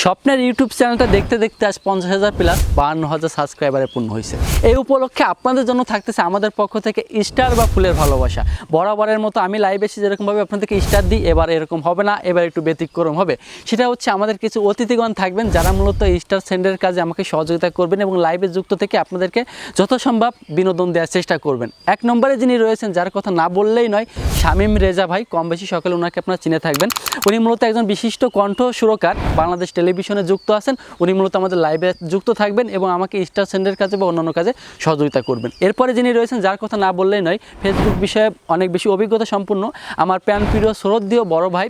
স্বপ্নের ইউটিউব চ্যানেলটা দেখতে দেখতে আজ পঞ্চাশ হাজার প্লাস, বাহান্ন হাজার সাবস্ক্রাইবারে পূর্ণ হয়েছে। এই উপলক্ষে আপনাদের জন্য থাকতেছে আমাদের পক্ষ থেকে স্টার বা ফুলের ভালোবাসা। বরাবরের মতো আমি লাইভ এসে যেরকমভাবে আপনাদেরকে স্টার দিই, এবার এরকম হবে না, এবার একটু ব্যতিক্রম হবে। সেটা হচ্ছে আমাদের কিছু অতিথিগণ থাকবেন যারা মূলত স্টার সেন্ডের কাজে আমাকে সহযোগিতা করবেন এবং লাইভে যুক্ত থেকে আপনাদেরকে যত সম্ভব বিনোদন দেওয়ার চেষ্টা করবেন। এক নম্বরে যিনি রয়েছেন, যার কথা না বললেই নয়, শামীম রেজা ভাই। কম বেশি সকালে ওনাকে আপনারা চিনে থাকবেন। উনি মূলত একজন বিশিষ্ট কণ্ঠ সুরকার, বাংলাদেশ টেলিভিশনে যুক্ত আছেন, উনি মূলত আমাদের লাইভে যুক্ত থাকবেন এবং আমাকে স্টার সেন্ডের কাজে বা অন্যান্য কাজে সহযোগিতা করবেন। এরপরে যিনি রয়েছেন, যার কথা না বললেই নয় ফেসবুক বিষয়ে অনেক বেশি অভিজ্ঞতা সম্পূর্ণ। আমার প্যান প্রিয় শ্রদ্ধীয় বড় ভাই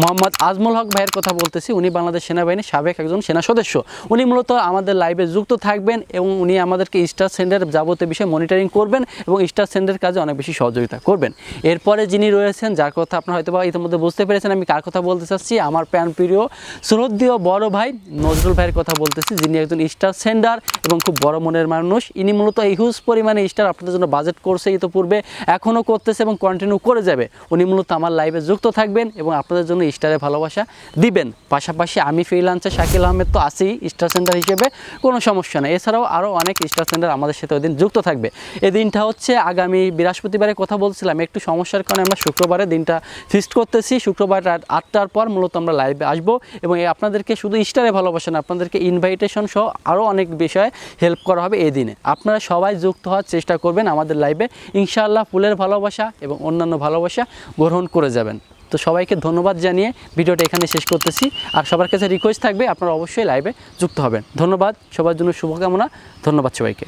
মোহাম্মদ আজমল হক ভাইয়ের কথা বলতেছি। উনি বাংলাদেশ সেনাবাহিনীর সাবেক একজন সেনা সদস্য। উনি মূলত আমাদের লাইভে যুক্ত থাকবেন এবং উনি আমাদেরকে স্টার সেন্ডের যাবতীয় বিষয়ে মনিটরিং করবেন এবং স্টার সেন্ডের কাজে অনেক বেশি সহযোগিতা করবেন। এরপরে যিনি রয়েছেন, যার কথা আপনারা হয়তো বা ইতিমধ্যে বুঝতে পেরেছেন, আমি কার কথা বলতে চাচ্ছি? আমার প্যান প্রিয় শ্রদ্ধীয় বড় ভাই নজরুল ভাইয়ের কথা বলতেছি, যিনি একজন স্টার সেন্ডার এবং খুব বড় মনের মানুষ। ইনি মূলত হিউজ পরিমাণে স্টার আপনাদের জন্য বাজেট করছে ইতোপূর্বে, এখনও করতেছে এবং কন্টিনিউ করে যাবে। উনি মূলত আমার লাইভে যুক্ত থাকবেন এবং আপনাদের জন্য স্টারের ভালোবাসা দিবেন। পাশাপাশি আমি ফ্রিলান্সার শাকিল আহমেদ তো আছেই স্টার সেন্টার হিসেবে, কোনো সমস্যা নেই। এছাড়াও আরও অনেক স্টার সেন্টার আমাদের সাথে ওই দিন যুক্ত থাকবে। এই দিনটা হচ্ছে আগামী বৃহস্পতিবারে কথা বলছিলাম, একটু সমস্যার কারণে আমরা শুক্রবারে দিনটা ফিক্সড করতেছি। শুক্রবার রাত আটটার পর মূলত আমরা লাইভে আসব এবং আপনাদেরকে শুধু স্টারে ভালোবাসা না, আপনাদেরকে ইনভাইটেশন সহ আরও অনেক বিষয়ে হেল্প করা হবে এই দিনে। আপনারা সবাই যুক্ত হওয়ার চেষ্টা করবেন আমাদের লাইভে ইনশাআল্লাহ ফুলের ভালোবাসা এবং অন্যান্য ভালোবাসা গ্রহণ করে যাবেন। তো সবাইকে ধন্যবাদ জানিয়ে ভিডিওটা এখানে শেষ করতেছি। আর সবার কাছে রিকোয়েস্ট থাকবে, আপনারা অবশ্যই লাইভে যুক্ত হবেন। ধন্যবাদ, সবার জন্য শুভকামনা। ধন্যবাদ সবাইকে।